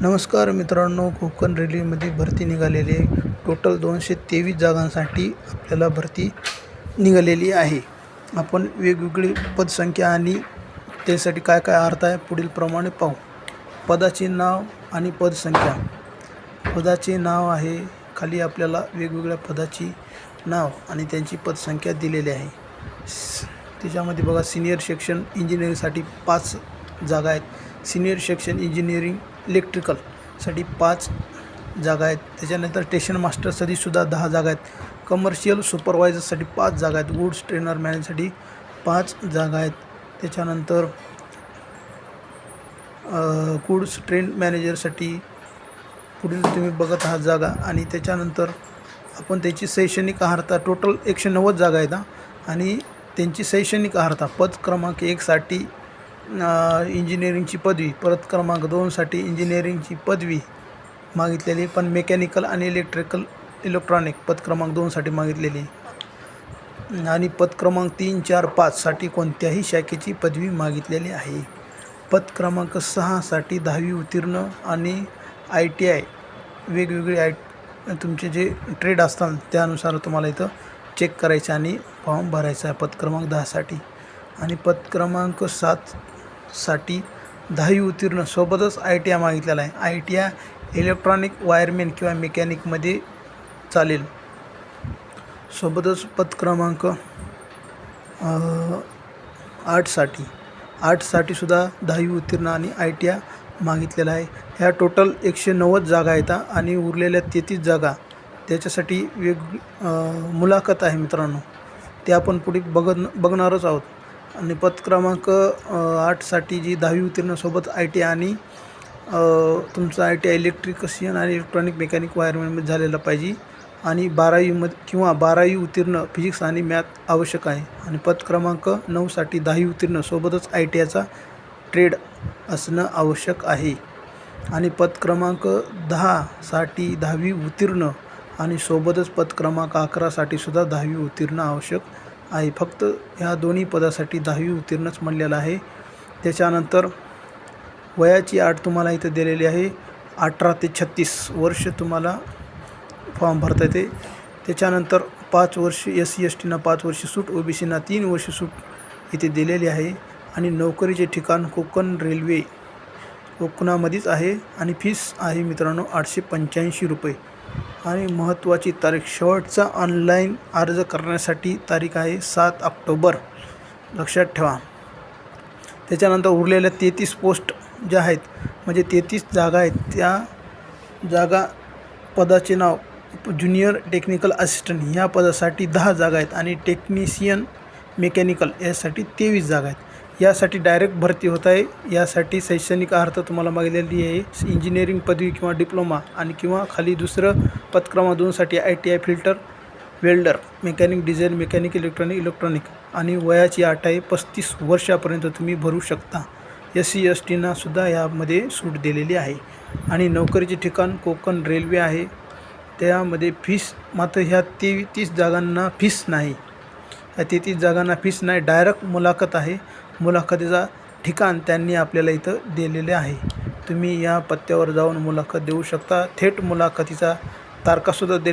नमस्कार मित्रांनो कोकण रेल्वेमध्ये भरती निघालेली आहे. टोटल दोनशे तेवीस जागांसाठी आपल्याला भरती निघालेली आहे. आपण वेगवेगळी पदसंख्या आणि त्यासाठी काय काय अर्थ आहे पुढील प्रमाणे पाहू. पदाचे नाव आणि पदसंख्या. पदाचे नाव आहे खाली आपल्याला वेगवेगळ्या पदाची नाव आणि त्यांची पदसंख्या दिलेली आहे. स- त्याच्यामध्ये बघा सिनियर सेक्शन इंजिनिअरिंगसाठी पाच जागा आहेत. सिनियर सेक्शन इंजिनिअरिंग इलेक्ट्रिकलसाठी पाच जागा आहेत. त्याच्यानंतर स्टेशन मास्टरसाठी सुद्धा दहा जागा आहेत. कमर्शियल सुपरवायझरसाठी पाच जागा आहेत. गुड्स ट्रेनर मॅनेजसाठी पाच जागा आहेत. त्याच्यानंतर गुड्स ट्रेन मॅनेजरसाठी पुढील तुम्ही बघत आहात जागा. आणि त्याच्यानंतर आपण त्याची शैक्षणिक आहारता टोटल एकशे नव्वद जागा आहेत आणि त्यांची शैक्षणिक आहारता पद क्रमांक एकसाठी इंजिनिअरिंगची पदवी. परत क्रमांक दोनसाठी इंजिनिअरिंगची पदवी मागितलेली पण मेकॅनिकल आणि इलेक्ट्रिकल इलेक्ट्रॉनिक पद क्रमांक दोनसाठी मागितलेली. आणि पद क्रमांक तीन चार पाचसाठी कोणत्याही शाखेची पदवी मागितलेली आहे. पद क्रमांक सहासाठी दहावी उत्तीर्ण आणि आय टी आय वेगवेगळे आय तुमचे जे ट्रेड असतात त्यानुसार तुम्हाला इथं चेक करायचं आणि फॉर्म भरायचा आहे पद क्रमांक दहासाठी आणि पद क्रमांक साठी दहावी उत्तीर्ण. सोबतच आय टी आय मागितलेला आहे. I T I electronic wireman किंवा मेकॅनिकमध्ये चालेल. सोबतच पद क्रमांक आठसाठी आठसाठी सुद्धा दहावी उत्तीर्ण आणि आय टी आय मागितलेला आहे. ह्या टोटल एकशे नव्वद जागा आहेत आणि उरलेल्या तेहतीस जागा त्याच्यासाठी वेग मुलाखत आहे मित्रांनो. ते आपण पुढे बघत बघणारच आहोत. आणि पद क्रमांक आठसाठी जी दहावी उत्तीर्णासोबत आय टी आय आणि तुमचं आय टी आय इलेक्ट्रिकशियन आणि इलेक्ट्रॉनिक मेकॅनिक वायरमॅनमध्ये झालेला पाहिजे. आणि बारावीमध्ये किंवा बारावी उत्तीर्ण फिजिक्स आणि मॅथ आवश्यक आहे. आणि पद क्रमांक नऊसाठी दहावी उत्तीर्ण सोबतच आय टी आयचा ट्रेड असणं आवश्यक आहे. आणि पद क्रमांक दहासाठी दहावी उत्तीर्ण आणि सोबतच पद क्रमांक अकरासाठी सुद्धा दहावी उत्तीर्ण आवश्यक आहे. फक्त ह्या दोन्ही पदासाठी दहावी उत्तीर्णच म्हणलेलं आहे. त्याच्यानंतर वयाची आठ तुम्हाला इथं दिलेली आहे. अठरा ते छत्तीस वर्ष तुम्हाला फॉर्म भरता येते. त्याच्यानंतर पाच वर्ष एस सी एस टीना पाच वर्ष सूट ओ बी सीना तीन वर्ष सूट इथे दिलेली आहे. आणि नोकरीचे ठिकाण कोकण रेल्वे कोकणामध्येच आहे. आणि फीस आहे मित्रांनो आठशे पंच्याऐंशी रुपये. आणि महत्त्वाची तारीख शेवटचा ऑनलाईन अर्ज करण्यासाठी तारीख आहे सात ऑक्टोबर. लक्षात ठेवा. त्याच्यानंतर उरलेल्या तेहतीस पोस्ट ज्या आहेत म्हणजे तेहतीस जागा आहेत त्या जागा पदाचे नाव ज्युनियर टेक्निकल असिस्टंट ह्या पदासाठी दहा जागा आहेत आणि टेक्निशियन मेकॅनिकल यासाठी तेवीस जागा आहेत. यासाठी डायरेक्ट भरती होत आहे. यासाठी शैक्षणिक अर्हता तुम्हाला मागलेली आहे. इंजिनिअरिंग पदवी किंवा डिप्लोमा आणि किंवा खाली दुसरं पद दोनसाठी I T I filter welder mechanic diesel mechanic electronic electronic आणि वयाची आठ आहे. पस्तीस वर्षापर्यंत तुम्ही भरू शकता. एस सी एस टीनासुद्धा यामध्ये सूट दिलेली आहे. आणि नोकरीचे ठिकाण कोकण रेल्वे आहे. त्यामध्ये फीस मात्र ह्या तेहतीस जागांना फीस नाही. ह्या तेहतीस जागांना फीस नाही. डायरेक्ट मुलाखत आहे. मुलाखतीचा ठिकाण त्यांनी आपल्याला इथं दिलेले आहे. तुम्ही या पत्त्यावर जाऊन मुलाखत देऊ शकता. थेट मुलाखतीचा तारखासुद्धा दिले